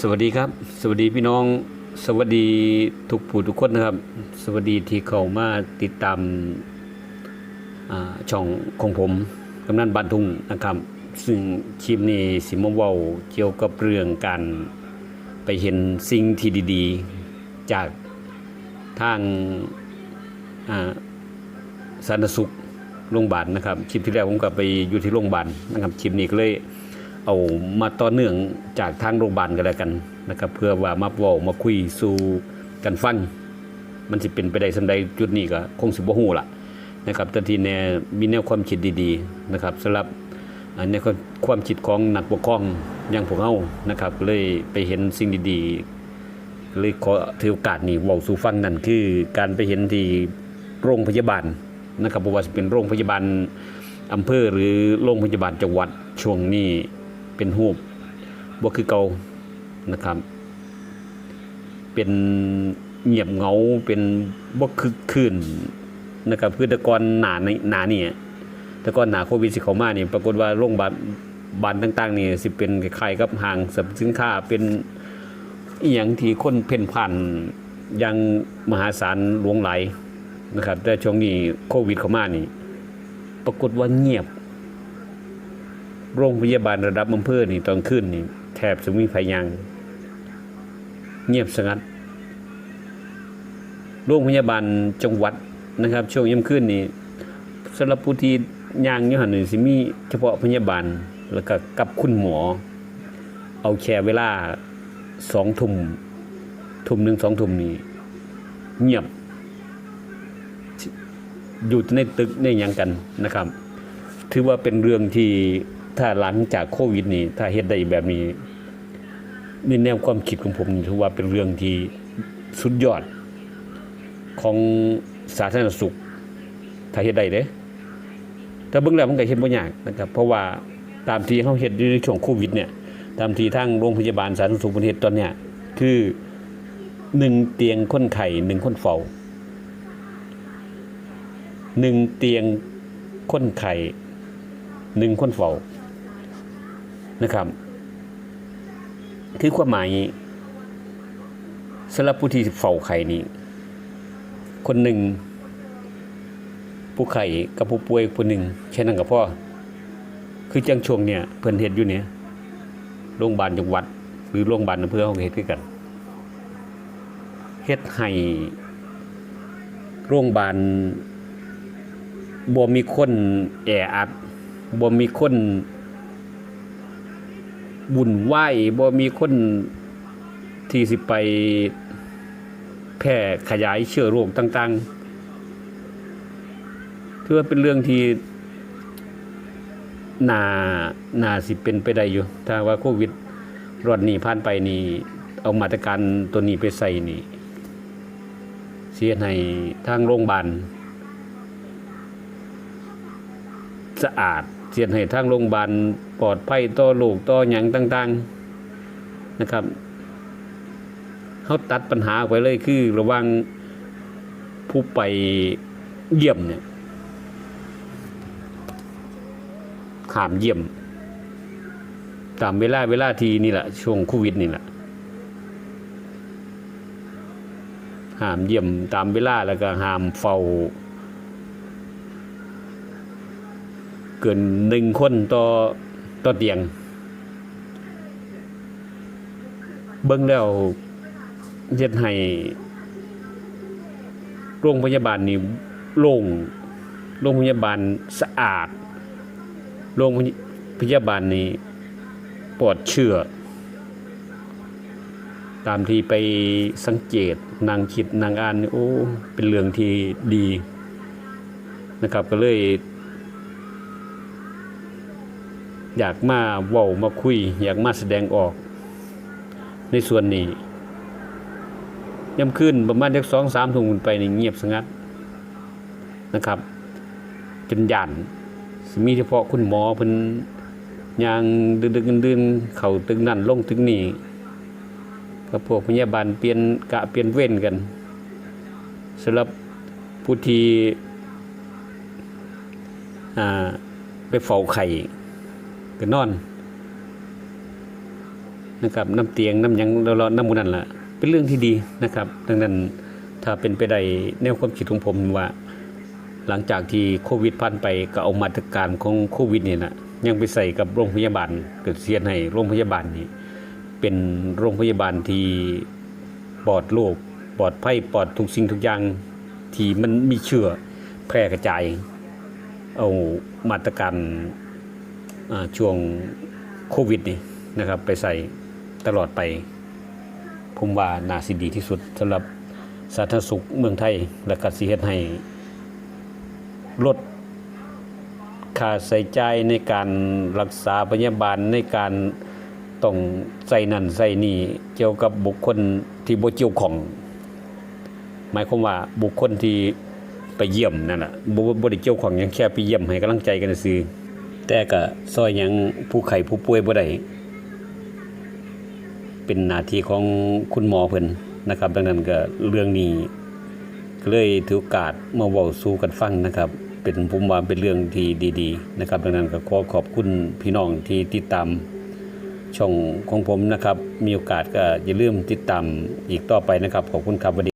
สวัสดีครับ สวัสดีพี่น้อง สวัสดีทุกผู้ทุกคนนะครับ สวัสดีที่เข้ามาติดตามช่องของผมกำนันบานทุ่งนะครับ ซึ่งคลิปนี้สิมเว้าเกี่ยวกับเรื่องการไปเห็นสิ่งที่ดีๆ จากทางสาธารณสุขโรงพยาบาลนะครับคลิปที่แล้วผมก็ไปอยู่ที่โรงพยาบาลนะครับคลิปนี้ก็เลย เอามาต่อเนื่องจากทางโรงพยาบาลกันแล้วกันนะครับ เพื่อว่ามาเว้ามาคุยสู่กันฟัง มันสิเป็นไปได้สำใดจุดนี้ก็คงสิบ่ฮู้ล่ะนะครับแต่ที่แน่มีแนวความคิดดีๆนะครับสำหรับอันนี้ความคิดของนักปกครองอย่างพวกเฮานะครับเลยไปเห็นสิ่งดีๆเลยขอถือโอกาสนี้เว้าสู่ฟังนั่นคือการไปเห็นที่โรงพยาบาลนะครับบ่ว่าสิเป็นโรงพยาบาลอำเภอหรือโรงพยาบาลจังหวัดช่วงนี้ เป็นรูปบ่คือเก่านะครับ เป็นเงียบเงาเป็นบ่คึกคืนนะครับคือต่ก่อนหนาในหนานี่แต่ก่อนหนาโควิดสิเข้ามาเนี่ยปรากฏว่าโรงพยาบาลบานต่างๆนี่สิเป็นคล้ายๆกับห้างสรรพสินค้าเป็นอีหยังที่คนเพ่นผ่านย่างมหาศาลหลวงไหลนะครับแต่ช่วงนี้โควิดเข้ามานี่ ปรากฏว่าเงียบ โรงพยาบาลระดับอำเภอนี่ตอนขึ้นนี่แทบจะมมีพยังเงียบสงัด โรงพยาบาลจังหวัดนะครับ ช่วงย่ำขึ้นนี่สำหรับผู้ที่ยางยู่หันนี่สิมีเฉพาะพยาบาลแล้วก็กับคุณหมอ เอาแค่เวลาสองทุ่มทุ่มหนึ่งสองทุ่มนี่เงียบ อยู่ในตึกในยังกันนะครับ ถือว่าเป็นเรื่องที่ ถ้าหลังจากโควิดนี่ ถ้าเฮ็ดได้แบบนี้ในแนวความคิดของผมถือว่าเป็นเรื่องที่สุดยอดของสาธารณสุขถ้าเฮ็ดได้เด้แต่เบิ่งแล้วมันก็เฮ็ดบ่ยากนะครับ เพราะว่าตามที่เฮาเฮ็ดในช่วงโควิดเนี่ย ตามที่ทางโรงพยาบาลสาธารณสุขประเทศตอนเนี้ยคือหนึ่งเตียงคนไข้หนึ่งคนเฝ้าหนึ่งเตียงคนไข้หนึ่งคนเฝ้า นะครับ คือความหมายสำหรับผู้ที่เฝ้าไข่นี้ คนหนึ่ง ผู้ไข่กับผู้ป่วยคนหนึ่งแค่นั้นกับพ่อ คือจังช่วงเนี่ยเพิ่นเฮ็ดอยู่เนี่ยโรงพยาบาลจังหวัด หรือโรงพยาบาลอำเภอเฮาก็เฮ็ดคือกันเฮ็ดให้โรงพยาบาลบ่มีคนแออัดบ่มีคน บุญไหวบ่มีคนที่สิไปแพร่ขยายเชื้อโรคต่างๆถือว่าเป็นเรื่องที่น่าน่าสิเป็นไปได้อยู่ ถ้าว่าโควิดรอดนี้ผ่านไปนี่เอามาตรการตัวนี้ไปใส่นี่ เสียให้ทางโรงพยาบาลสะอาด เสียนให้ทางโรงพยาบาลปลอดภัยต่อโรคต่อหยังต่าง ๆนะครับเขาตัดปัญหาไปเลยคือ ระว่างผู้ไปเยี่ยมเนี่ยขามเยี่ยม ตามเวลาเวลาทีนี่แหละช่วงโควิดนี่แหละห้ามเยี่ยมตามเวลาแล้วก็ห้ามเฝ้า เกินหนึ่งคนต่อต่อเตียง เบิ่งแล้วเฮ็ดให้โรงพยาบาลนี่โล่งโรงพยาบาลสะอาด โรงพยาบาลนี่ปลอดเชื้อตามที่ไปสังเกตนางคิดนางอ่านโอ้เป็นเรื่องที่ดีนะครับก็เลย อยากมาเว้ามาคุย อยากมาแสดงออก ในส่วนนี้ย่ำขึ้นประมาณเด็กสองสามทุ่มไปนี่เงียบสงัดนะครับ จนยันมีเฉพาะคุณหมอเพิ่นยางดึกดึกๆดื่นๆเข้าตึกนั่นลงตึกนี้กับพวกพยาบาลเปลี่ยนกะเปลี่ยนเว้นกันสำหรับผู้ที่อ่าไปเฝ้าไข่ ก็นอนนะครับน้ำเตียงน้ำยังแล้วๆน้ำมูนั่นล่ะ เป็นเรื่องที่ดีนะครับ ดังนั้นถ้าเป็นไปได้แนวความคิดของผมว่า หลังจากที่โควิดผ่านไปก็เอามาตรการของโควิดเนี่ยนะยังไปใส่กับโรงพยาบาลเกิดเสียให้โรงพยาบาลนี่เป็นโรงพยาบาลที่ปลอดโรคปลอดภัยปลอดทุกสิ่งทุกอย่างที่มันมีเชื้อแพร่กระจาย เอามาตรการ ช่วงโควิดนี่นะครับไปใส่ตลอดไป ผมว่าน่าสิดีที่สุดสำหรับสาธารณสุขเมืองไทย และก็สิเฮ็ดให้ลดค่าใช้จ่ายในการรักษาพยาบาลในการต้องใส่นั่นใส่นี่เกี่ยวกับบุคคลที่บ่เกี่ยวของ หมายความว่าบุคคลที่ไปเยี่ยมนั่นน่ะบ่บ่ได้เกี่ยวของยังแค่ไปเยี่ยมให้กำลังใจกันซื่อ แต่ก็ซอยยังผู้ไข้ผู้ป่วยบ่ได้เป็นหน้าที่ของคุณหมอเพิ่นนะครับ ดังนั้นก็เรื่องนี้ก็เลยถือโอกาสมาเว้าสู่กันฟังนะครับ เป็นผมว่าเป็นเรื่องที่ดีๆ นะครับ ดังนั้นก็ขอขอบคุณพี่น้องที่ติดตามช่องของผมนะครับ มีโอกาสก็อย่าลืมติดตามอีกต่อไปนะครับ ขอบคุณครับ